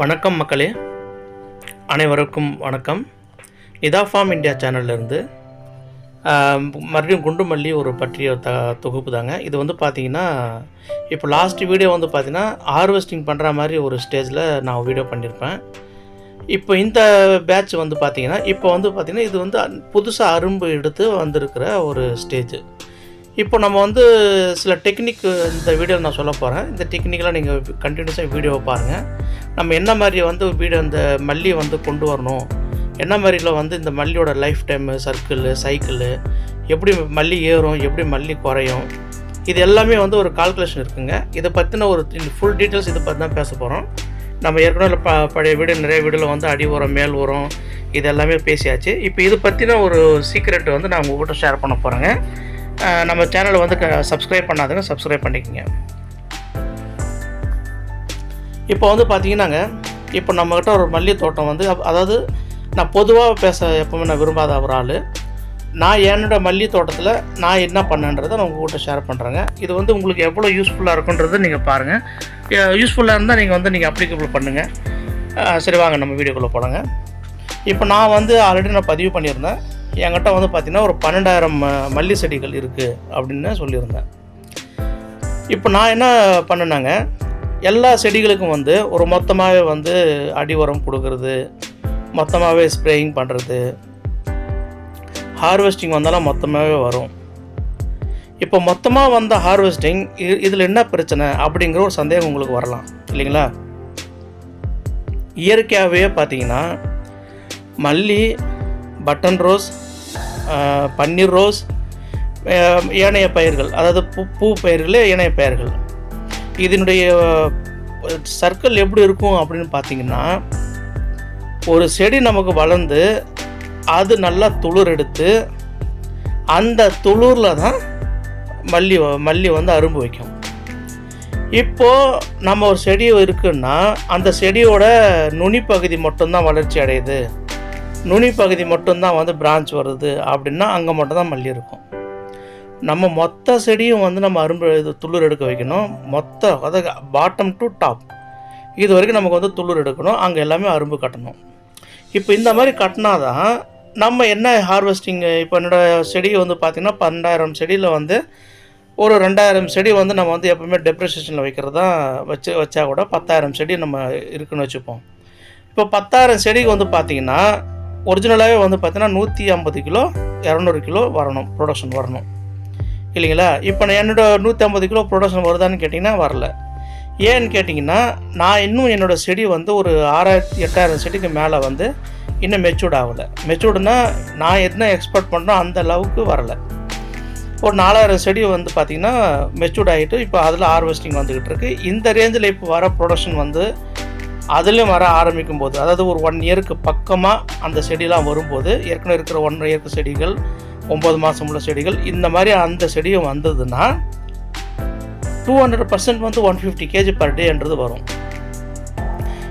வணக்கம் மக்களே. அனைவருக்கும் வணக்கம். நிதா ஃபார்ம் இந்தியா சேனல்லேருந்து மறுபடியும் குண்டுமல்லி ஒரு பற்றிய த தொகுப்பு தாங்க. இது வந்து பார்த்தீங்கன்னா இப்போ லாஸ்ட் வீடியோ வந்து பார்த்தீங்கன்னா ஹார்வெஸ்டிங் பண்ணுற மாதிரி ஒரு ஸ்டேஜில் நான் வீடியோ பண்ணியிருப்பேன் இப்போ இந்த பேட்ச் வந்து பார்த்தீங்கன்னா இப்போ வந்து பார்த்தீங்கன்னா இது வந்து புதுசாக அரும்பு எடுத்து வந்திருக்கிற ஒரு ஸ்டேஜ் இப்போ நம்ம வந்து சில டெக்னிக் இந்த வீடியோவில் நான் சொல்ல போகிறேன் இந்த டெக்னிக்கெலாம் நீங்கள் கண்டினியூஸாக வீடியோவை பாருங்கள் நம்ம என்ன மாதிரி வந்து வீடியோ இந்த மல்லியை வந்து கொண்டு வரணும்? என்ன மாதிரியில் வந்து இந்த மல்லியோட லைஃப் டைமு சர்க்கிள் சைக்கிள் எப்படி மல்லி ஏறும் எப்படி மல்லி குறையும்? இது எல்லாமே வந்து ஒரு கால்குலேஷன் இருக்குங்க. இதை பற்றின ஒரு ஃபுல் டீட்டெயில்ஸ் இதை பற்றி தான் பேச போகிறோம் நம்ம ஏற்கனவே ப பழைய வீடு நிறைய வீடில் வந்து அடி உரம் மேல் உரம் இது எல்லாமே பேசியாச்சு. இப்போ இது பற்றின ஒரு சீக்ரெட் வந்து நான் உங்கள்கிட்ட ஷேர் பண்ண போகிறேங்க நம்ம சேனலை வந்து க சப்ஸ்கிரைப் பண்ணாதுங்க சப்ஸ்கிரைப் பண்ணிக்கோங்க. இப்போ வந்து பார்த்தீங்கன்னாங்க இப்போ நம்மக்கிட்ட ஒரு மல்லி தோட்டம் வந்து அப்- அதாவது நான் பொதுவாக பேச எப்பவுமே நான் விரும்பாத ஒரு ஆள். நான் என்னோட மல்லி தோட்டத்தில் நான் என்ன பண்ணன்றதை நான் உங்கள்கிட்ட ஷேர் பண்ணுறேங்க இது வந்து உங்களுக்கு எவ்வளோ யூஸ்ஃபுல்லாக இருக்குன்றதை நீங்கள் பாருங்கள் யூஸ்ஃபுல்லாக இருந்தால் நீங்கள் வந்து நீங்கள் அப்ளிகபிள் பண்ணுங்கள் சரி வாங்க நம்ம வீடியோக்குள்ளே போலாங்க. இப்போ நான் வந்து ஆல்ரெடி நான் பதிவு பண்ணியிருந்தேன். என்கிட்ட வந்து பார்த்திங்கன்னா ஒரு பன்னெண்டாயிரம் ம- மல்லி செடிகள் இருக்குது அப்படின்னு சொல்லியிருந்தேன். இப்போ நான் என்ன பண்ணேனாங்க எல்லா செடிகளுக்கும் வந்து ஒரு மொத்தமாகவே வந்து அடி உரம் கொடுக்கறது மொத்தமாகவே ஸ்ப்ரேயிங் பண்ணுறது ஹார்வெஸ்டிங் வந்தாலும் மொத்தமாகவே வரும். இப்போ மொத்தமாக வந்த ஹார்வெஸ்டிங் இதில் என்ன பிரச்சனை அப்படிங்கிற ஒரு சந்தேகம் உங்களுக்கு வரலாம் இல்லைங்களா? இயற்கையாகவே பார்த்தீங்கன்னா மல்லி பட்டன் ரோஸ் பன்னீர் ரோஸ் ஏனைய பயிர்கள் அதாவது பூ பூ பயிர்களே ஏனைய பயிர்கள். இதனுடைய சர்க்கிள் எப்படி இருக்கும் அப்படின்னு பார்த்தீங்கன்னா ஒரு செடி நமக்கு வளர்ந்து அது நல்லா துளிர் எடுத்து அந்த துளிரில் தான் மல்லி வ- மல்லி வந்து அரும்பு வைக்கும். இப்போது நம்ம ஒரு செடி இருக்குன்னா அந்த செடியோட நுனி பகுதி மட்டும்தான் வளர்ச்சி அடையுது. நுனி பகுதி மட்டும்தான் வந்து பிரான்ச் வருது அப்படின்னா அங்கே மட்டும்தான் மல்லி இருக்கும். நம்ம மொத்த செடியும் வந்து நம்ம அரும்பு இது துளிர் எடுக்க வைக்கணும். மொத்த அதாவது பாட்டம் டு டாப் இது வரைக்கும் நமக்கு வந்து துளிர் எடுக்கணும். அங்கே எல்லாமே அரும்பு கட்டணும். இப்போ இந்த மாதிரி கட்டினா தான் நம்ம என்ன ஹார்வெஸ்டிங் இப்போ என்னோடய செடி வந்து பார்த்திங்கன்னா பன்னெண்டாயிரம் செடியில் வந்து ஒரு ரெண்டாயிரம் செடி வந்து நம்ம வந்து எப்பவுமே டெப்ரிசியேஷனில் வைக்கிறது தான் வச்சு வச்சா கூட பத்தாயிரம் செடி நம்ம இருக்குன்னு வச்சுப்போம். இப்போ பத்தாயிரம் செடிக்கு வந்து பார்த்திங்கன்னா ஒரிஜினலாகவே வந்து பார்த்திங்கன்னா நூற்றி ஐம்பது கிலோ இரநூறு கிலோ வரணும் ப்ரொடக்ஷன் வரணும். இல்லைங்களா? இப்போ நான் என்னோட நூற்றி ஐம்பது கிலோ ப்ரொடக்ஷன் வருதான்னு கேட்டிங்கன்னா வரல. ஏன்னு கேட்டிங்கன்னா நான் இன்னும் என்னோடய செடி வந்து ஒரு ஆறாயிரத்தி எட்டாயிரம் செடிக்கு மேலே வந்து இன்னும் மெச்சூர்ட் ஆகலை. மெச்சூர்டுனா நான் என்ன எக்ஸ்பெக்ட் பண்ணுறோம் அந்த அளவுக்கு வரலை. ஒரு நாலாயிரம் செடி வந்து பார்த்திங்கன்னா மெச்சூர்ட் ஆகிட்டு இப்போ அதில் ஹார்வெஸ்டிங் வந்துக்கிட்டு இருக்குது இந்த ரேஞ்சில் இப்போ வர ப்ரொடக்ஷன் வந்து அதுலேயும் வர ஆரம்பிக்கும் போது அதாவது ஒரு ஒன் இயருக்கு பக்கமாக அந்த செடிலாம் வரும்போது ஏற்கனவே இருக்கிற ஒன் இயருக்கு செடிகள் ஒம்பது மாதம் உள்ள செடிகள் இந்த மாதிரி அந்த செடியும் வந்ததுன்னா டூ ஹண்ட்ரட் பர்சன்ட் வந்து ஒன் ஃபிஃப்டி கேஜி பர் டேன்றது வரும்.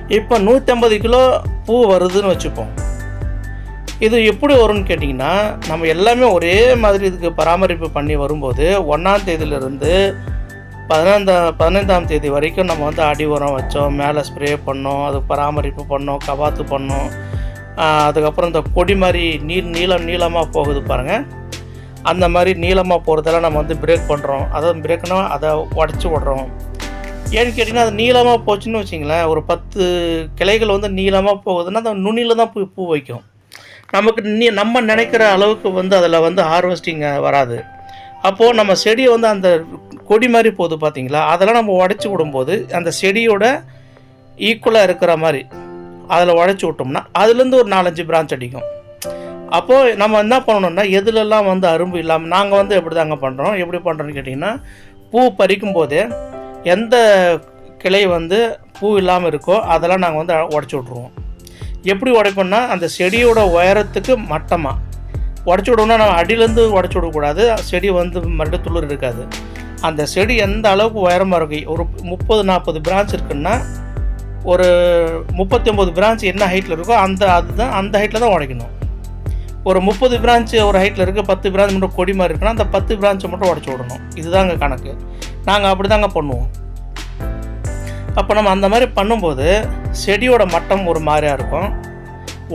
இப்போ நூற்றம்பது கிலோ பூ வருதுன்னு வச்சுப்போம். இது எப்படி வரும்னு கேட்டிங்கன்னா நம்ம எல்லாமே ஒரே மாதிரி இதுக்கு பராமரிப்பு பண்ணி வரும்போது ஒன்றாம் தேதியிலிருந்து பதினைந்தாம் பதினைந்தாம் தேதி வரைக்கும் நம்ம வந்து அடி உரம் வச்சோம் மேலே ஸ்ப்ரே பண்ணோம் அது பராமரிப்பு பண்ணோம் கவாத்து பண்ணோம். அதுக்கப்புறம் இந்த கொடி மாதிரி நீர் நீளம் நீளமாக போகுது பாருங்கள் அந்த மாதிரி நீளமாக போகிறதெல்லாம் நம்ம வந்து பிரேக் பண்ணுறோம் அதாவது பிரேக்னா அதை உடச்சி விட்றோம். ஏன்னு கேட்டிங்கன்னா அது நீளமாக போச்சுன்னு வச்சிங்களேன் ஒரு பத்து கிளைகள் வந்து நீளமாக போகுதுன்னா அந்த நுனியில் தான் பூ பூ வைக்கும். நமக்கு நீ நம்ம நினைக்கிற அளவுக்கு வந்து அதில் வந்து ஹார்வெஸ்டிங் வராது. அப்போது நம்ம செடியை வந்து அந்த கொடி மாதிரி போகுது பார்த்தீங்களா அதெல்லாம் நம்ம உடச்சி விடும்போது அந்த செடியோட ஈக்குவலாக இருக்கிற மாதிரி அதில் உடச்சி விட்டோம்னா அதுலேருந்து ஒரு நாலஞ்சு பிரான்ச் அடிக்கும். அப்போது நம்ம என்ன பண்ணணும்னா எதுலெல்லாம் வந்து அரும்பு இல்லாமல் நாங்கள் வந்து எப்படி தாங்க பண்ணுறோம் எப்படி பண்ணுறோன்னு கேட்டிங்கன்னா பூ பறிக்கும் போதே எந்த கிளை வந்து பூ இல்லாமல் இருக்கோ அதெல்லாம் நாங்கள் வந்து உடச்சி விட்ருவோம் எப்படி உடைப்போம்னா அந்த செடியோட உயரத்துக்கு மட்டமாக உடச்சி விடணும்னா நம்ம அடியிலேருந்து உடச்சி விடக்கூடாது. செடி வந்து மறுபடியும் துளிர் இருக்காது. அந்த செடி எந்த அளவுக்கு உயரமாக இருக்கு? ஒரு முப்பது நாற்பது பிரான்ச் இருக்குன்னா ஒரு முப்பத்தி ஒம்பது பிரான்ச் என்ன ஹைட்டில் இருக்கோ அந்த அதுதான் அந்த ஹைட்டில் தான் உடைக்கணும். ஒரு முப்பது பிரான்ச் ஒரு ஹைட்டில் இருக்குது பத்து பிரான்ச் மட்டும் கொடி மாதிரி இருக்குன்னா அந்த பத்து பிரான்ச்சை மட்டும் உடச்சி விடணும். இதுதாங்க கணக்கு. நாங்கள் அப்படி தாங்க பண்ணுவோம். அப்போ நம்ம அந்த மாதிரி பண்ணும்போது செடியோட மட்டம் ஒரு மாதிரியாக இருக்கும்.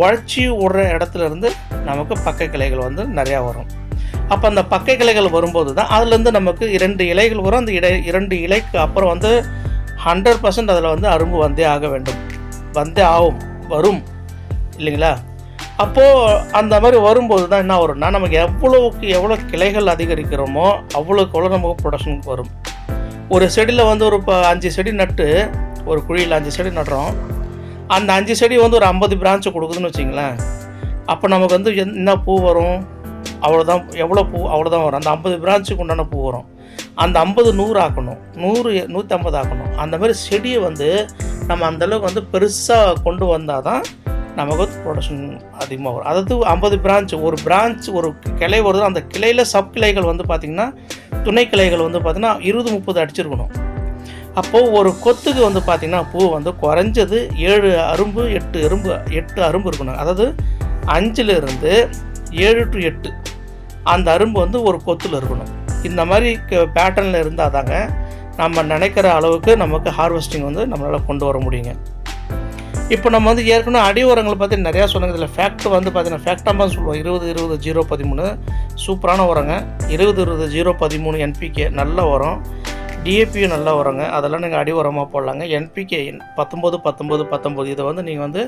உழைச்சி விடுற இடத்துல இருந்து நமக்கு பக்க கிளைகள் வந்து நிறையா வரும். அப்போ அந்த பக்கை கிளைகள் வரும்போது தான் அதுலேருந்து நமக்கு இரண்டு இலைகள் வரும். அந்த இடை இரண்டு இலைக்கு அப்புறம் வந்து ஹண்ட்ரட் பர்சன்ட் அதில் வந்து அரும்பு வந்தே ஆக வேண்டும். வந்தே ஆகும். வரும். இல்லைங்களா? அப்போது அந்த மாதிரி வரும்போது தான் என்ன வரும்னா நமக்கு எவ்வளோவுக்கு எவ்வளோ கிளைகள் அதிகரிக்கிறோமோ அவ்வளோக்கு எவ்வளோ நமக்கு ப்ரொடக்ஷன் வரும். ஒரு செடியில் வந்து ஒரு இப்போ அஞ்சு செடி நட்டு ஒரு குழியில் அஞ்சு செடி நடுறோம். அந்த அஞ்சு செடி வந்து ஒரு ஐம்பது பிரான்ச்சு கொடுக்குதுன்னு வச்சிங்களேன். அப்போ நமக்கு வந்து என்ன பூ வரும்? அவ்வளோதான் எவ்வளோ பூ அவ்வளோதான் வரும். அந்த ஐம்பது பிரான்ச்சுக்கு உண்டான பூ வரும். அந்த ஐம்பது நூறு ஆக்கணும். நூறு நூற்றி ஐம்பது ஆக்கணும். அந்த மாதிரி செடியை வந்து நம்ம அந்தளவுக்கு வந்து பெருசாக கொண்டு வந்தால் தான் நமக்கு வந்து ப்ரொடக்ஷன் அதிகமாக வரும். அதாவது ஐம்பது பிரான்ச் ஒரு பிரான்ச் ஒரு கிளை வருது. அந்த கிளையில் சப் கிளைகள் வந்து பார்த்திங்கன்னா துணை கிளைகள் வந்து பார்த்திங்கன்னா இருபது முப்பது அடிச்சிருக்கணும். அப்போது ஒரு கொத்துக்கு வந்து பார்த்திங்கன்னா பூ வந்து குறைஞ்சது ஏழு அரும்பு எட்டு எறும்பு எட்டு அரும்பு இருக்கணும். அதாவது அஞ்சுலேருந்து ஏழு டு எட்டு. அந்த அரும்பு வந்து ஒரு கொத்தில் இருக்கணும். இந்த மாதிரி பேட்டர்னில் இருந்தால் தாங்க நம்ம நினைக்கிற அளவுக்கு நமக்கு ஹார்வெஸ்டிங் வந்து நம்மளால் கொண்டு வர முடியுங்க. இப்போ நம்ம வந்து ஏற்கனவே அடி உரங்களை பற்றி நிறையா சொன்னாங்க இதில் ஃபேக்ட் வந்து பார்த்தீங்கன்னா ஃபேக்டாமல் சொல்லுவோம். இருபது இருபது ஜீரோ பதிமூணு. சூப்பரான உரங்க. இருபது இருபது ஜீரோ பதிமூணு என்பிகே நல்ல உரம். டிஏபியும் நல்லா உரங்க அதெல்லாம் நீங்கள் அடி உரமாக போடலாங்க. என்பிகே பத்தொம்போது பத்தொம்போது பத்தொம்போது இதை வந்து நீங்கள் வந்து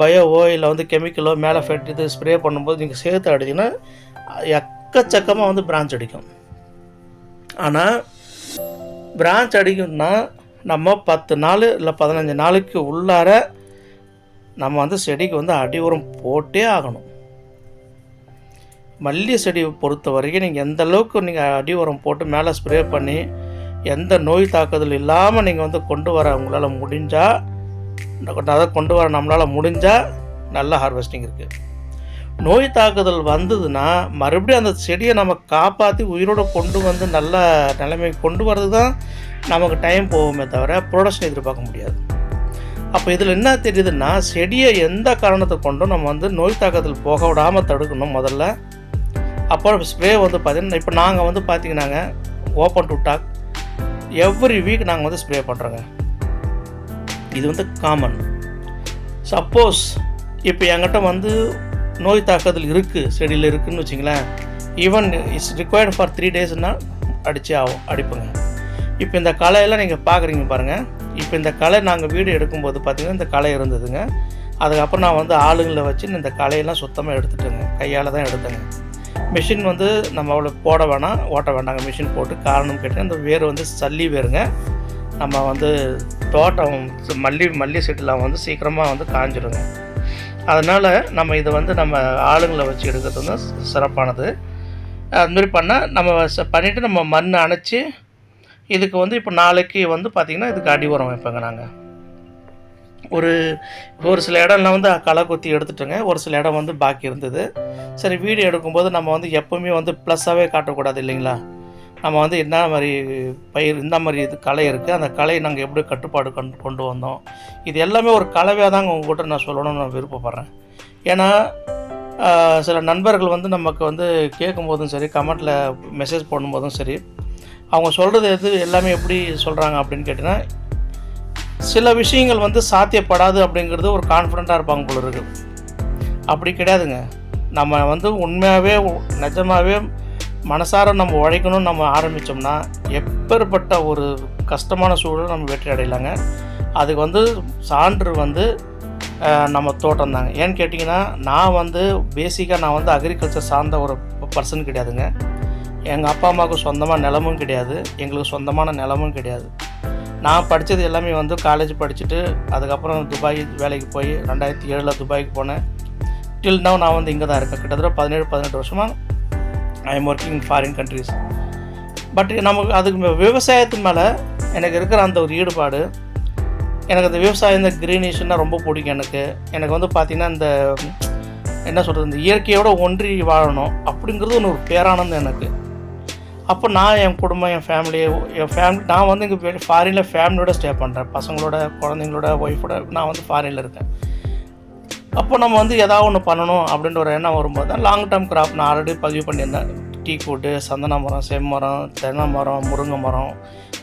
பயோவோ இல்லை வந்து கெமிக்கலோ மேலே ஃபெட் இது ஸ்ப்ரே பண்ணும்போது நீங்கள் சேர்த்து அடிச்சிங்கன்னா எக்கச்சக்கமாக வந்து பிரான்ச் அடிக்கும். ஆனால் பிரான்ச் அடிக்கணும்னா நம்ம பத்து நாள் இல்லை பதினஞ்சு நாளுக்கு உள்ளார நம்ம வந்து செடிக்கு வந்து அடி உரம் போட்டே ஆகணும். மல்லி செடியை பொறுத்த வரைக்கும் நீங்கள் எந்த அளவுக்கு நீங்கள் அடி உரம் போட்டு மேலே ஸ்ப்ரே பண்ணி எந்த நோய் தாக்குதல் இல்லாமல் நீங்கள் வந்து கொண்டு வர உங்களால் முடிஞ்சால் அதை கொண்டு வர நம்மளால் முடிஞ்சால் நல்ல ஹார்வெஸ்டிங் இருக்குது நோய் தாக்குதல் வந்ததுன்னா மறுபடியும் அந்த செடியை நம்ம காப்பாற்றி உயிரோடு கொண்டு வந்து நல்ல நிலைமைக்கு கொண்டு வர்றது தான் நமக்கு டைம் போகுமே தவிர ப்ரொடக்ஷன் எதிர்பார்க்க முடியாது. அப்போ இதில் என்ன தெரியுதுன்னா செடியை எந்த காரணத்தை கொண்டும் நம்ம வந்து நோய் தாக்குதல் போக விடாமல் தடுக்கணும் முதல்ல. அப்புறம் ஸ்ப்ரே வந்து பார்த்திங்கன்னா இப்போ நாங்கள் வந்து பார்த்திங்கன்னாங்க open to talk every week நாங்கள் வந்து ஸ்ப்ரே பண்ணுறோங்க இது வந்து காமன் சப்போஸ் இப்போ என்கிட்ட வந்து நோய் தாக்குதல் இருக்குது செடியில் இருக்குதுன்னு வச்சிங்களேன். Even it's required for three டேஸ்னால் அடித்தே ஆகும் அடிப்புங்க. இப்போ இந்த களையெல்லாம் நீங்கள் பார்க்குறீங்க பாருங்கள் இப்போ இந்த களை நாங்கள் வீடு எடுக்கும்போது பார்த்தீங்கன்னா இந்த களை இருந்ததுங்க. அதுக்கப்புறம் நான் வந்து ஆளுங்களை வச்சு இந்த களையெல்லாம் சுத்தமாக எடுத்துட்டேங்க. கையால் தான் எடுத்தேங்க. மிஷின் வந்து நம்ம அவ்வளோ போட வேணாம் ஓட்ட வேண்டாங்க மிஷின் போட்டு காரணம் கேட்டால் இந்த வேர் வந்து சல்லி வேருங்க. நம்ம வந்து தோட்டம் மல்லி மல்லி செட்டிலாம் வந்து சீக்கிரமாக வந்து காஞ்சிடுங்க அதனால் நம்ம இதை வந்து நம்ம ஆளுங்களை வச்சு எடுக்கிறது வந்து சிறப்பானது. அதுமாரி பண்ணால் நம்ம ச- பண்ணிவிட்டு நம்ம மண் அணைச்சி இதுக்கு வந்து இப்போ நாளைக்கு வந்து பார்த்திங்கன்னா இதுக்கு அடி உரம் வைப்பேங்க நாங்கள் ஒரு ஒரு சில இடம்லாம் வந்து களை கொத்தி எடுத்துட்டோங்க. ஒரு சில இடம் வந்து பாக்கி இருந்தது. சரி வீடியோ எடுக்கும்போது நம்ம வந்து எப்போவுமே வந்து ப்ளஸ்ஸாகவே காட்டக்கூடாது இல்லைங்களா? நம்ம வந்து என்ன மாதிரி பயிர் இந்த மாதிரி இது கலை இருக்குது அந்த கலையை நாங்கள் எப்படி கட்டுப்பாடு கொண்டு கொண்டு வந்தோம்? இது எல்லாமே ஒரு கலவையாக தாங்க உங்கள்கிட்ட நான் சொல்லணும்னு நான் விருப்பப்படுறேன். ஏன்னா சில நண்பர்கள் வந்து நமக்கு வந்து கேட்கும்போதும் சரி கமெண்ட்டில் மெசேஜ் பண்ணும்போதும் சரி அவங்க சொல்கிறது எது எல்லாமே எப்படி சொல்கிறாங்க அப்படின்னு கேட்டிங்கன்னா சில விஷயங்கள் வந்து சாத்தியப்படாது அப்படிங்கிறது ஒரு கான்ஃபிடண்ட்டாக இருப்பாங்க போல இருக்கு. அப்படி கிடையாதுங்க. நம்ம வந்து உண்மையாகவே நிஜமாகவே மனசார நம்ம உழைக்கணும்னு நம்ம ஆரம்பித்தோம்னா எப்பேற்பட்ட ஒரு கஷ்டமான சூழல் நம்ம வெற்றி அடையலாங்க. அதுக்கு வந்து சான்று வந்து நம்ம தோட்டம் தாங்க. ஏன்னு கேட்டிங்கன்னா நான் வந்து பேசிக்காக நான் வந்து அக்ரிகல்ச்சர் சார்ந்த ஒரு பர்சன் கிடையாதுங்க. எங்கள் அப்பா அம்மாவுக்கு சொந்தமாக நிலமும் கிடையாது. எங்களுக்கு சொந்தமான நிலமும் கிடையாது. நான் படித்தது எல்லாமே வந்து காலேஜ் படிச்சுட்டு அதுக்கப்புறம் துபாய் வேலைக்கு போய் ரெண்டாயிரத்தி ஏழில் துபாய்க்கு போனேன். டில் நவ் நான் வந்து இங்கே தான் இருக்கேன். கிட்டத்தட்ட பதினேழு பதினெட்டு வருஷமாக I am working in foreign countries but நமக்கு அதுக்கு மே- விவசாயத்து மேலே எனக்கு இருக்கிற அந்த ஒரு ஈடுபாடு எனக்கு அந்த விவசாயம் இந்த கிரீனிஷ்னா ரொம்ப பிடிக்கும் எனக்கு. எனக்கு வந்து பார்த்திங்கன்னா இந்த என்ன சொல்கிறது இந்த இயற்கையோடு ஒன்றி வாழணும் அப்படிங்கிறது ஒன்று ஒரு பேரானந்தம் எனக்கு. அப்போ நான் என் குடும்பம் என் ஃபேமிலி என் ஃபேமிலி நான் வந்து இங்கே ஃபாரினில் ஃபேமிலியோட ஸ்டே பண்ணுறேன் பசங்களோட குழந்தைங்களோட ஒய்ஃபோட நான் வந்து ஃபாரினில் இருக்கேன். அப்போ நம்ம வந்து ஏதாவது ஒன்று பண்ணணும் அப்படின்ற ஒரு எண்ணம் வரும்போது தான் லாங் டேர்ம் கிராப் நான் ஆல்ரெடி பதிவு பண்ணியிருந்தேன். டீ கூட்டு சந்தன மரம் செம்மரம் தென்னை மரம் முருங்கை மரம்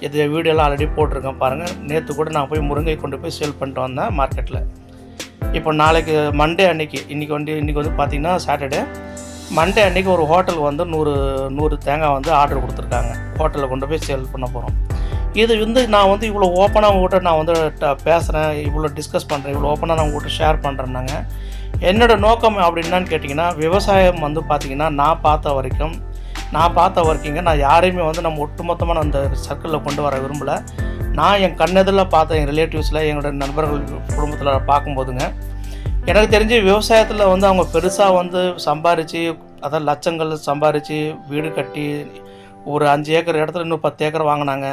இது வீடியோலாம் ஆல்ரெடி போட்டிருக்கேன் பாருங்கள் நேற்று கூட நான் போய் முருங்கை கொண்டு போய் சேல் பண்ணிட்டு வந்தேன் மார்க்கெட்டில் இப்போ நாளைக்கு மண்டே அன்னைக்கு இன்றைக்கி வந்து இன்றைக்கி வந்து பார்த்திங்கன்னா சாட்டர்டே மண்டே அன்னைக்கு ஒரு ஹோட்டலுக்கு வந்து நூறு நூறு தேங்காய் வந்து ஆர்டர் கொடுத்துருக்காங்க. ஹோட்டலில் கொண்டு போய் சேல் பண்ண போகிறோம் இது வந்து நான் வந்து இவ்வளோ ஓப்பனாக உங்கள்கிட்ட நான் வந்து ட- பேசுகிறேன் இவ்வளோ டிஸ்கஸ் பண்ணுறேன் இவ்வளோ ஓப்பனாக நான் உங்கள்கிட்ட ஷேர் பண்ணுறேன்னாங்க என்னோடய நோக்கம் அப்படின்னான்னு கேட்டிங்கன்னா விவசாயம் வந்து பார்த்திங்கன்னா நான் பார்த்த வரைக்கும் நான் பார்த்த வரைக்குங்க நான் யாரையுமே வந்து நம்ம ஒட்டுமொத்தமாக அந்த சர்க்கிளில் கொண்டு வர விரும்பலை. நான் என் கண்ணெதில் பார்த்த என் ரிலேட்டிவ்ஸில் என்னோடய நண்பர்கள் குடும்பத்தில் பார்க்கும்போதுங்க எனக்கு தெரிஞ்சு விவசாயத்தில் வந்து அவங்க பெருசாக வந்து சம்பாரித்து அதான் லட்சங்கள் சம்பாரித்து வீடு கட்டி ஒரு அஞ்சு ஏக்கர் இடத்துல இன்னும் பத்து ஏக்கர் வாங்கினாங்க.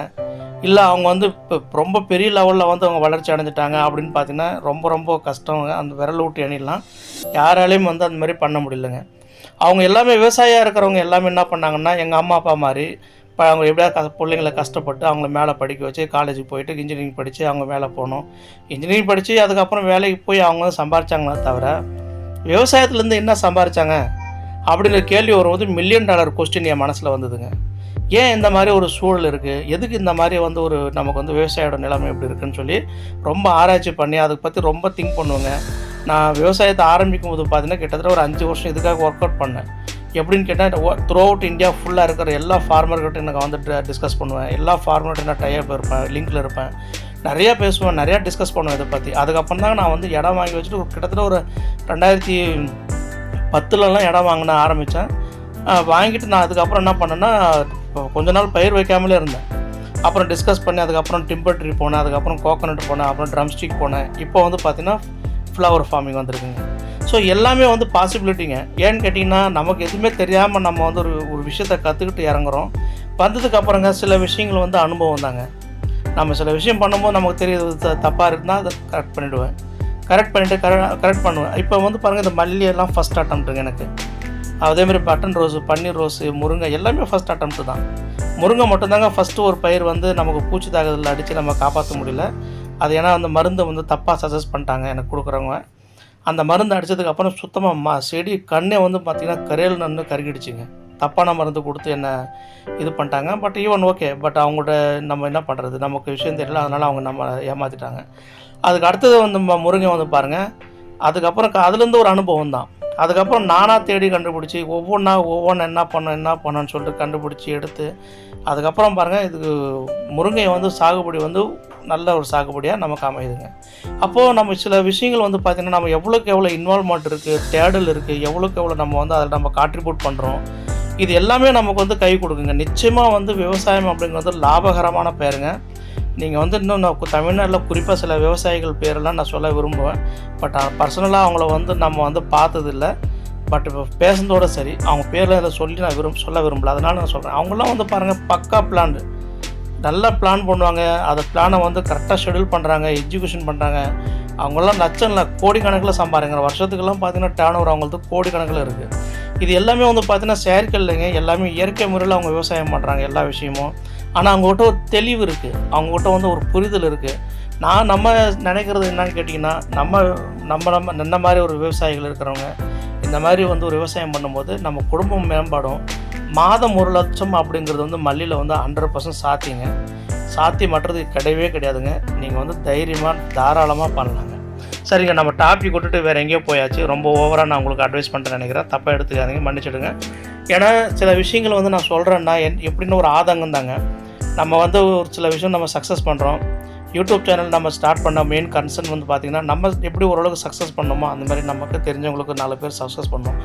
இல்லை அவங்க வந்து இப்போ ரொம்ப பெரிய லெவலில் வந்து அவங்க வளர்ச்சி அடைஞ்சிட்டாங்க அப்படின்னு பார்த்தீங்கன்னா ரொம்ப ரொம்ப கஷ்டம். அந்த விரல் ஊட்டி அணிலாம் யாராலையும் வந்து அந்த மாதிரி பண்ண முடியலங்க. அவங்க எல்லாமே விவசாயியாக இருக்கிறவங்க எல்லாமே என்ன பண்ணாங்கன்னா எங்கள் அம்மா அப்பா மாதிரி இப்போ அவங்க எப்படியா க பிள்ளைங்களை கஷ்டப்பட்டு அவங்கள மேலே படிக்க வச்சு காலேஜுக்கு போயிட்டு இன்ஜினியரிங் படித்து அவங்க மேலே போகணும். இன்ஜினியரிங் படித்து அதுக்கப்புறம் வேலைக்கு போய் அவங்க வந்து சம்பாரிச்சாங்களே தவிர விவசாயத்துலேருந்து என்ன சம்பாரிச்சாங்க? அப்படிங்கிற கேள்வி வரும்போது மில்லியன் டாலர் கொஸ்டின் என் மனசில் வந்ததுங்க. ஏன் இந்த மாதிரி ஒரு சூழல் இருக்குது எதுக்கு இந்த மாதிரி வந்து ஒரு நமக்கு வந்து விவசாயோட நிலைமை எப்படி இருக்குன்னு சொல்லி ரொம்ப ஆராய்ச்சி பண்ணி அதை பற்றி ரொம்ப திங்க் பண்ணுவேங்க. நான் விவசாயத்தை ஆரம்பிக்கும் போது பார்த்தீங்கன்னா கிட்டத்தட்ட ஒரு அஞ்சு வருஷம் இதுக்காக ஒர்க் அவுட் பண்ணேன். எப்படின்னு கேட்டால் த்ரூ அவுட் இந்தியா ஃபுல்லாக இருக்கிற எல்லா ஃபார்மர்கிட்ட எனக்கு வந்து டிஸ்கஸ் பண்ணுவேன். எல்லா ஃபார்மர்கிட்ட நான் டைப் இருப்பேன் லிங்க்கில் இருப்பேன். நிறையா பேசுவேன் நிறையா டிஸ்கஸ் பண்ணுவேன் இதை பற்றி அதுக்கப்புறம் தான் நான் வந்து இடம் வாங்கி வச்சுட்டு ஒரு கிட்டத்தட்ட ஒரு ரெண்டாயிரத்தி பத்துலலாம் இடம் வாங்கின ஆரம்பித்தேன் வாங்கிட்டு நான் அதுக்கப்புறம் என்ன பண்ணேன்னா கொஞ்ச நாள் பயிர் வைக்காமலே இருந்தேன். அப்புறம் டிஸ்கஸ் பண்ணி அதுக்கப்புறம் டிம்பர் ட்ரீ போனேன் அதுக்கப்புறம் கோகோனட் போனேன் அப்புறம் ட்ரம் ஸ்டிக் போனேன். இப்போ வந்து பார்த்திங்கன்னா ஃப்ளவர் ஃபார்மிங் வந்திருக்குங்க. ஸோ எல்லாமே வந்து பாசிபிலிட்டிங்க ஏன்னு கேட்டிங்கன்னா நமக்கு எதுவுமே தெரியாமல் நம்ம வந்து ஒரு ஒரு விஷயத்தை கற்றுக்கிட்டு இறங்குறோம். வந்ததுக்கு அப்புறங்க சில விஷயங்கள் வந்து அனுபவம் தாங்க. நம்ம சில விஷயம் பண்ணும்போது நமக்கு தெரியுது தப்பாக இருக்குன்னா அதை கரெக்ட் பண்ணிவிடுவேன் கரெக்ட் பண்ணிவிட்டு கரெக்ட் கரெக்ட் பண்ணுவேன். இப்போ வந்து பாருங்கள் இந்த மல்லியெல்லாம் ஃபஸ்ட் அட்டம்ப்ட்டுங்க எனக்கு. அதேமாதிரி பட்டன் ரோஸு பன்னீர் ரோஸு முருங்கை எல்லாமே ஃபஸ்ட் அட்டம்ப்ட்டு தான். முருங்கை மட்டும்தாங்க ஃபஸ்ட்டு ஒரு பயிர் வந்து நமக்கு பூச்சி தாக்குதலில் அடித்து நம்ம காப்பாற்ற முடியல. அது ஏன்னா அந்த மருந்தை வந்து தப்பாக சஜஸ்ட் பண்ணிட்டாங்க எனக்கு கொடுக்குறவங்க. அந்த மருந்து அடித்ததுக்கப்புறம் சுத்தமாக மா செடி கண்ணே வந்து பார்த்திங்கன்னா கரையில் நின்று கருகிடுச்சுங்க. தப்பான மருந்து கொடுத்து என்ன இது பண்ணிட்டாங்க. பட் ஈவன் ஓகே பட் அவங்கள்ட்ட நம்ம என்ன பண்ணுறது நமக்கு விஷயம் தெரியல. அதனால் அவங்க நம்ம ஏமாற்றிட்டாங்க அதுக்கு அடுத்தது வந்து முருங்கை வந்து பாருங்கள் அதுக்கப்புறம் க- அதுலேருந்து ஒரு அனுபவம் தான் அதுக்கப்புறம் நானாக தேடி கண்டுபிடிச்சி ஒவ்வொன்றா ஒவ்வொன்று என்ன பண்ண என்ன பண்ணன்னு சொல்லிட்டு கண்டுபிடிச்சி எடுத்து அதுக்கப்புறம் பாருங்கள் இதுக்கு முருங்கை வந்து சாகுபடி வந்து நல்ல ஒரு சாகுபடியாக நமக்கு அமையுதுங்க. அப்போது நம்ம சில விஷயங்கள் வந்து பார்த்திங்கன்னா நம்ம எவ்வளோக்கு எவ்வளோ இன்வால்மெண்ட் இருக்குது தேடல் இருக்குது எவ்வளோக்கு எவ்வளோ நம்ம வந்து அதில் நம்ம கான்ட்ரிபியூட் பண்ணுறோம் இது எல்லாமே நமக்கு வந்து கை கொடுக்குங்க. நிச்சயமாக வந்து விவசாயம் அப்படிங்கிறது லாபகரமான பேருங்க நீங்கள் வந்து இன்னும் நான் தமிழ்நாட்டில் குறிப்பாக சில விவசாயிகள் பேரெல்லாம் நான் சொல்ல விரும்புவேன். பட் பர்சனலாக அவங்கள வந்து நம்ம வந்து பார்த்ததில்ல. பட் இப்போ பேசுனதோட சரி அவங்க பேரில் இதை சொல்லி நான் விரும்ப சொல்ல விரும்பல. அதனால நான் சொல்கிறேன் அவங்களாம் வந்து பாருங்கள் பக்கா பிளான் நல்லா பிளான் பண்ணுவாங்க. அதை பிளானை வந்து கரெக்டாக ஷெடியூல் பண்ணுறாங்க எஜுகேஷன் பண்ணுறாங்க அவங்கெல்லாம் லட்சம்ல கோடிக்கணக்கில் சம்பாதிக்கிற வருஷத்துக்கெல்லாம் பார்த்தீங்கன்னா டேர்ன் ஓவர் அவங்களுக்கு கோடிக்கணக்கில் இருக்குது இது எல்லாமே வந்து பார்த்தீங்கன்னா செயற்கை இல்லைங்க எல்லாமே இயற்கை முறையில் அவங்க விவசாயம் பண்ணுறாங்க எல்லா விஷயமும். ஆனால் அவங்ககிட்ட ஒரு தெளிவு இருக்குது அவங்ககிட்ட வந்து ஒரு புரிதல் இருக்குது நான் நம்ம நினைக்கிறது என்னன்னு கேட்டிங்கன்னா நம்ம நம்ம நம்ம இந்த மாதிரி ஒரு விவசாயிகள் இருக்கிறவங்க இந்த மாதிரி வந்து ஒரு விவசாயம் பண்ணும்போது நம்ம குடும்பம் மேம்பாடும் மாதம் ஒரு லட்சம் அப்படிங்கிறது வந்து மல்லியில் வந்து ஹண்ட்ரட் பர்சன்ட் சாத்தியங்க. சாத்தியமற்றது கிடையவே கிடையாதுங்க. நீங்கள் வந்து தைரியமாக தாராளமாக பண்ணலாங்க. சரிங்க நம்ம டாபிக் விட்டுட்டு வேறு எங்கேயோ போயாச்சு. ரொம்ப ஓவராக நான் உங்களுக்கு அட்வைஸ் பண்ணிட்டு நினைக்கிறேன். தப்பாக எடுத்துக்காதீங்க மன்னிச்சிடுங்க. ஏன்னா சில விஷயங்கள் வந்து நான் சொல்கிறேன்னா என் எப்படின்னு ஒரு ஆதங்கம் தாங்க நம்ம வந்து ஒரு சில விஷயம் நம்ம சக்ஸஸ் பண்ணுறோம் யூடியூப் சேனல் நம்ம ஸ்டார்ட் பண்ண மெயின் கன்சர்ன் வந்து பார்த்திங்கன்னா நம்ம எப்படி ஓரளவுக்கு சக்ஸஸ் பண்ணோமோ அந்த மாதிரி நமக்கு தெரிஞ்சவங்களுக்கு நாலு பேர் சக்ஸஸ் பண்ணோம்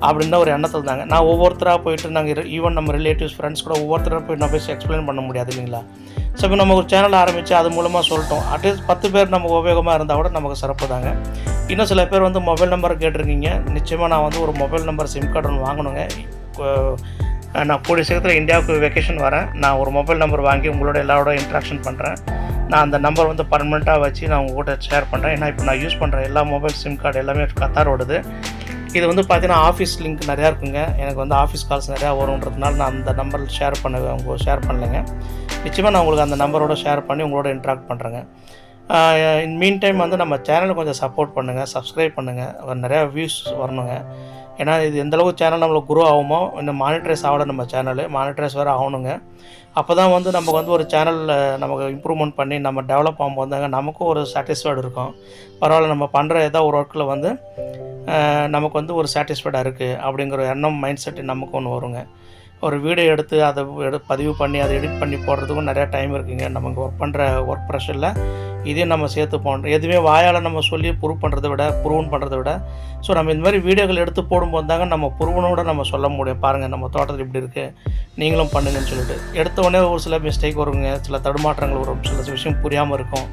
அப்படின்ற ஒரு எண்ணத்தில் தாங்க. நான் ஒவ்வொருத்தராக போயிட்டு நாங்கள் ஈவன் நம்ம ரிலேட்டிவ்ஸ் ஃப்ரெண்ட்ஸ் கூட ஒவ்வொருத்தராக போய் நான் போய் எக்ஸ்பிளைன் பண்ண முடியாது இல்லைங்களா? ஸோ இப்போ நம்ம ஒரு சேனல் ஆரம்பித்து அது மூலமாக சொல்லிட்டோம். அட்லீஸ்ட் பத்து பேர் நம்ம உபயோகமாக இருந்தால் கூட நமக்கு சிறப்பு தாங்க. இன்னும் சில பேர் வந்து மொபைல் நம்பர் கேட்டிருக்கீங்க. நிச்சயமாக நான் வந்து ஒரு மொபைல் நம்பர் சிம் கார்டு ஒன்று வாங்கணுங்க. இப்போ, நான் கூடிய சீக்கிரத்தில் இந்தியாவுக்கு வெக்கேஷன் வரேன். நான் ஒரு மொபைல் நம்பர் வாங்கி உங்களோட எல்லாரோட இன்ட்ராக்ஷன் பண்ணுறேன் நான் அந்த நம்பர் வந்து பர்மனெண்ட்டாக வச்சு நான் உங்கள்கிட்ட ஷேர் பண்ணுறேன் ஏன்னா இப்போ நான் யூஸ் பண்ணுற எல்லா மொபைல் சிம் கார்டு எல்லாமே கத்தாரோடது இது வந்து பார்த்தீங்கன்னா ஆஃபீஸ் லிங்க் நிறையா இருக்குங்க. எனக்கு வந்து ஆஃபீஸ் கால்ஸ் நிறையா வரும்ன்றதுனால நான் அந்த நம்பர் ஷேர் பண்ணுவேன் உங்க ஷேர் பண்ணலைங்க. நிச்சயமாக நான் உங்களுக்கு அந்த நம்பரோட ஷேர் பண்ணி உங்களோட இன்ட்ராக்ட் பண்ணுறேங்க இன் மீன் டைம் வந்து நம்ம சேனலை கொஞ்சம் சப்போர்ட் பண்ணுங்கள் சப்ஸ்கிரைப் பண்ணுங்கள் நிறையா வியூஸ் வரணுங்க. ஏன்னா இது எந்தளவுக்கு சேனல் நம்மளுக்கு குரோ ஆகுமோ இன்னும் மானிட்டரைஸ் ஆகலை நம்ம சேனல் மானிட்டரைஸ் வேறு ஆகணுங்க. அப்போ தான் வந்து நமக்கு வந்து ஒரு சேனலில் நமக்கு இம்ப்ரூவ்மெண்ட் பண்ணி நம்ம டெவலப் ஆகும்போது நமக்கும் ஒரு சாட்டிஸ்ஃபைடு இருக்கும். பரவாயில்ல நம்ம பண்ணுற ஏதோ ஒரு ஒர்க்கில் வந்து நமக்கு வந்து ஒரு சாட்டிஸ்ஃபைடாக இருக்குது அப்படிங்கிற எண்ணம் மைண்ட் செட்டு நமக்கு ஒன்று வருங்க. ஒரு வீடியோ எடுத்து அதை எடு பதிவு பண்ணி அதை எடிட் பண்ணி போடுறதுக்கும் நிறையா டைம் இருக்குங்க. நமக்கு ஒர்க் பண்ணுற ஒர்க் ப்ரெஷரில் இதையும் நம்ம சேர்த்து போன்றோம் எதுவுமே வாயால் நம்ம சொல்லி ப்ரூவ் பண்ணுறத விட ப்ரூவன் பண்ணுறத விட ஸோ நம்ம இந்த மாதிரி வீடியோக்கள் எடுத்து போடும்போது தாங்க நம்ம ப்ரூவனோட நம்ம சொல்ல முடியும். பாருங்கள் நம்ம தோட்டத்தில் இப்படி இருக்குது நீங்களும் பண்ணுங்கன்னு சொல்லிட்டு. எடுத்த உடனே ஒரு சில மிஸ்டேக் வருங்க சில தடுமாற்றங்கள் வரும் சில விஷயம் புரியாமல் இருக்கும்.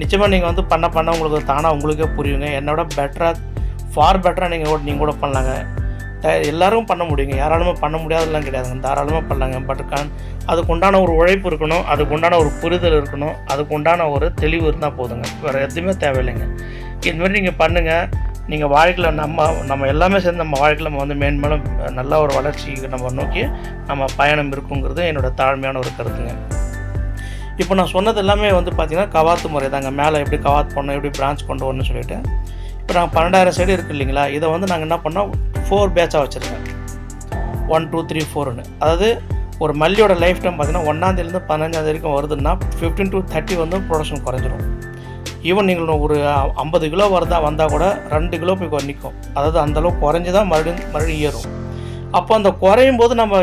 நிச்சயமாக நீங்கள் வந்து பண்ண பண்ண உங்களுக்கு தானாக உங்களுக்கே புரியுங்க. என்னோட பெட்டராக ஃபார் பெட்டராக நீங்கள் கூட நீங்கள் கூட பண்ணலாங்க. எல்லாரும் பண்ண முடியுங்க. யாராலுமே பண்ண முடியாதெல்லாம் கிடையாதுங்க தாராளமாக பண்ணலாங்க. பட் கான் அதுக்கு உண்டான ஒரு உழைப்பு இருக்கணும். அதுக்கு உண்டான ஒரு புரிதல் இருக்கணும். அதுக்கு உண்டான ஒரு தெளிவு இருந்தால் போதுங்க. வேறு எதுவுமே தேவையில்லைங்க. இது மாதிரி நீங்கள் பண்ணுங்கள் நீங்கள் வாழ்க்கையில் நம்ம நம்ம எல்லாமே சேர்ந்து நம்ம வாழ்க்கையில் நம்ம வந்து மேன்மேலும் நல்ல ஒரு வளர்ச்சிக்கு நம்ம நோக்கி நம்ம பயணம் இருக்குங்கிறது என்னோட தாழ்மையான ஒரு கருத்துங்க. இப்போ நான் சொன்னது எல்லாமே வந்து பார்த்திங்கன்னா கவாத்து முறை தாங்க. மேலே எப்படி கவாத் பண்ணணும் எப்படி பிரான்ச் கொண்டு வரணும்னு சொல்லிவிட்டு இப்போ நாங்கள் பன்னெண்டாயிரம் செடி இருக்குது இல்லைங்களா? இதை வந்து நாங்கள் என்ன பண்ணோம்? ஃபோர் பேட்சாக வச்சுருக்கேன் ஒன் டூ த்ரீ ஃபோர்னு அதாவது ஒரு மல்லியோட லைஃப் டைம் பார்த்தீங்கன்னா ஒன்றாந்தேதிலேருந்து பதினஞ்சாந்தேதி வரைக்கும் வருதுன்னா ஃபிஃப்டீன் டு தேர்ட்டி வந்து ப்ரொடக்ஷன் குறைஞ்சிரும். ஈவன் நீங்கள் ஒரு ஐம்பது கிலோ வருதா வந்தால் கூட ரெண்டு கிலோ போய் நிற்கும் அதாவது அந்தளவுக்கு குறைஞ்சி தான் மறுபடியும் மறுபடியும் ஏறும். அப்போ அந்த குறையும் போது நம்ம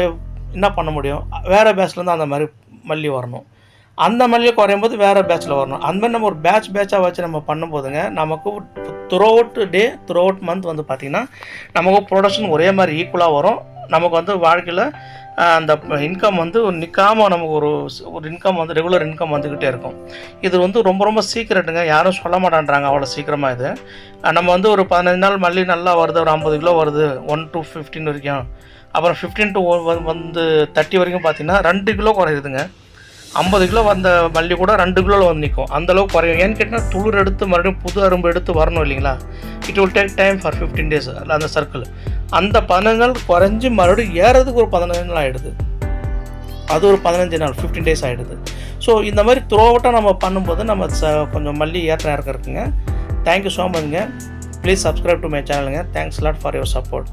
என்ன பண்ண முடியும்? வேறு பேஸ்லேருந்து அந்த மாதிரி மல்லி வரணும். அந்த மாதிரியே குறையும் போது வேறு பேட்ச்சில் வரணும். அந்த மாதிரி நம்ம ஒரு பேட்ச் பேட்சாக வச்சு நம்ம பண்ணும்போதுங்க நமக்கு throughout day throughout month வந்து பார்த்திங்கன்னா நமக்கு ப்ரொடக்ஷன் ஒரே மாதிரி ஈக்குவலாக வரும். நமக்கு வந்து வாழ்க்கையில் அந்த இன்கம் வந்து நிற்காமல் நமக்கு ஒரு ஒரு இன்கம் வந்து ரெகுலர் இன்கம் வந்துக்கிட்டே இருக்கும். இது வந்து ரொம்ப ரொம்ப சீக்கிரட்டுங்க யாரும் சொல்ல மாட்டேன்றாங்க. அவ்வளோ சீக்கிரமாக இது. நம்ம வந்து ஒரு பதினஞ்சு நாள் மல்லி நல்லா வருது ஒரு ஐம்பது கிலோ வருது ஒன் டு ஃபிஃப்டீன் வரைக்கும். அப்புறம் ஃபிஃப்டீன் டு வந்து தேர்ட்டி வரைக்கும் பார்த்தீங்கன்னா ரெண்டு கிலோ குறையுதுங்க. ஐம்பது கிலோ வந்த மல்லி கூட ரெண்டு கிலோவில் வந்து நிற்கும் அந்தளவுக்கு குறையும். ஏன்னு கேட்டால் துளிர் எடுத்து மறுபடியும் புது அரும்பு எடுத்து வரணும் இல்லைங்களா? It will take time for fifteen days அந்த சர்க்கிள் அந்த பதினஞ்சு நாள் குறைஞ்சி மறுபடியும் ஏறதுக்கு ஒரு பதினஞ்சு நாள் ஆகிடுது அது ஒரு பதினஞ்சு நாள் ஃபிஃப்டீன் டேஸ் ஆகிடுது ஸோ இந்த மாதிரி த்ரோவட்டாக நம்ம பண்ணும்போது நம்ம ச கொஞ்சம் மல்லி ஏற்ற இறக்க இருக்குங்க தேங்க்யூ ஸோ மச்ங்க please subscribe to my சேனலுங்க thanks lot for your support